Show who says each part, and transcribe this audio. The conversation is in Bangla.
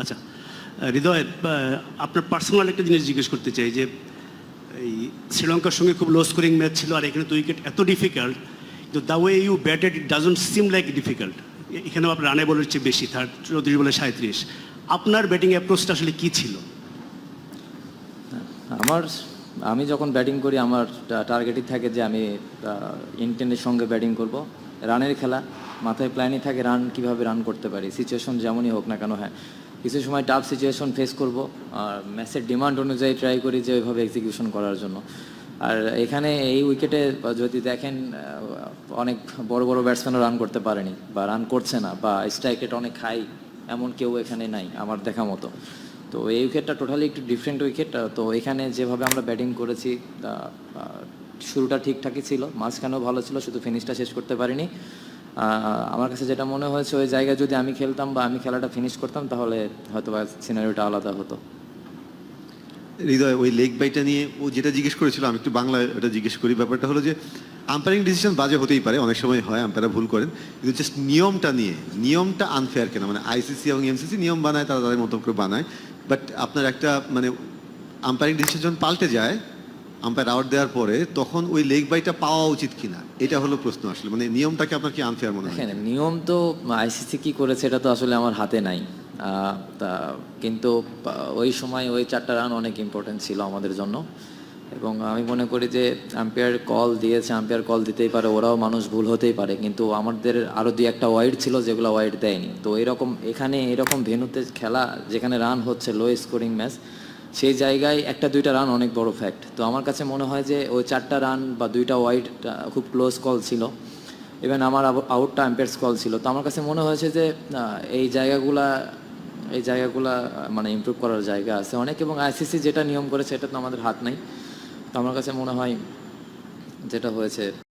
Speaker 1: আচ্ছা হৃদয় আপনার পার্সোনাল একটা জিনিস জিজ্ঞেস করতে চাই যে, এই শ্রীলঙ্কার সঙ্গে খুব লো স্কোরিং ম্যাচ ছিল আর এখানে তো উইকেট এত ডিফিকাল্ট কিন্তু the way you batted it doesn't seem like difficult এখানেও আপনার রানে বলের চেয়ে বেশি থার্ড চৌত্রিশ বলে সাঁত্রিশ আপনার ব্যাটিং অ্যাপ্রোচটা আসলে কী ছিল?
Speaker 2: আমার, আমি যখন ব্যাটিং করি, আমার টার্গেটই থাকে যে আমি ইন্টেনের সঙ্গে ব্যাটিং করব। রানের খেলা, মাথায় প্ল্যানই থাকে রান কীভাবে রান করতে পারি। সিচুয়েশন যেমনই হোক না কেন হ্যাঁ। কিছু সময় টাফ সিচুয়েশন ফেস করব, আর ম্যাচের ডিমান্ড অনুযায়ী ট্রাই করি যে ওইভাবে এক্সিকিউশন করার জন্য। আর এখানে এই উইকেটে যদি দেখেন অনেক বড় বড় ব্যাটসম্যানও রান করতে পারেনি, বা রান করছে না, বা স্ট্রাইক রেট অনেক হাই এমন কেউ এখানে নাই, আমার দেখা মতো। তো এই উইকেটটা টোটালি একটু ডিফারেন্ট উইকেট তো এখানে যেভাবে আমরা ব্যাটিং করেছি শুরুটা ঠিকঠাকই ছিল, মাঝখানেও ভালো ছিল, শুধু ফিনিশটা শেষ করতে পারিনি। আমার কাছে যেটা মনে হয়েছে, ওই জায়গায় যদি আমি খেলতাম বা আমি খেলাটা ফিনিশ করতাম, তাহলে হয়তো বা সিনারিওটা আলাদা হতো।
Speaker 3: হৃদয়, ওই লেগ বাইটা নিয়ে ও যেটা জিজ্ঞেস করেছিল, আমি একটু বাংলায় ওটা জিজ্ঞেস করি। ব্যাপারটা হলো যে আম্পায়ারিং ডিসিশন বাজে হতেই পারে, অনেক সময় হয় আম্পায়াররা ভুল করেন, কিন্তু জাস্ট নিয়মটা নিয়ে, নিয়মটা আনফেয়ার কেন? মানে আইসিসি এবং এমসিসি নিয়ম বানায়, তারা তাদের মতো করে বানায় বাট আপনার একটা মানে আম্পায়ারিং ডিসিশন পাল্টে যায় আম্পায়ার আউট দেওয়ার পরে তখন ওই লেগ বাইটা পাওয়া উচিত কিনা? এটা হলো প্রশ্ন আসলে। মানে নিয়মটাকে আপনার কি আনফেয়ার মনে হয়?
Speaker 2: নিয়ম তো আইসিসি কি করেছে এটা তো আসলে আমার হাতে নাই। তা কিন্তু ওই সময় ওই চারটা রান অনেক ইম্পর্টেন্ট ছিল আমাদের জন্য। এবং আমি মনে করি যে আম্পায়ার কল দিয়েছে আম্পায়ার কল দিতেই পারে, ওরাও মানুষ ভুল হতেই পারে। কিন্তু আমাদের আরও দুই একটা ওয়াইড ছিল যেগুলো ওয়াইড দেয়নি। তো এরকম এখানে এরকম ভেনুতে খেলা, যেখানে রান হচ্ছে লো স্কোরিং ম্যাচ সেই জায়গায় একটা, দুইটা রান অনেক বড় ফ্যাক্ট তো আমার কাছে মনে হয় যে ওই চারটা রান বা দুইটা ওয়াইড খুব ক্লোজ কল ছিল। ইভেন আমার আউটটা অ্যাম্পায়ার্স কল ছিল। তো আমার কাছে মনে হয়েছে যে এই জায়গাগুলা এই জায়গাগুলা মানে ইমপ্রুভ করার জায়গা আছে অনেক এবং আইসিসি যেটা নিয়ম করেছে, এটা তো আমাদের হাত নাই। তো আমার কাছে মনে হয় যেটা হয়েছে।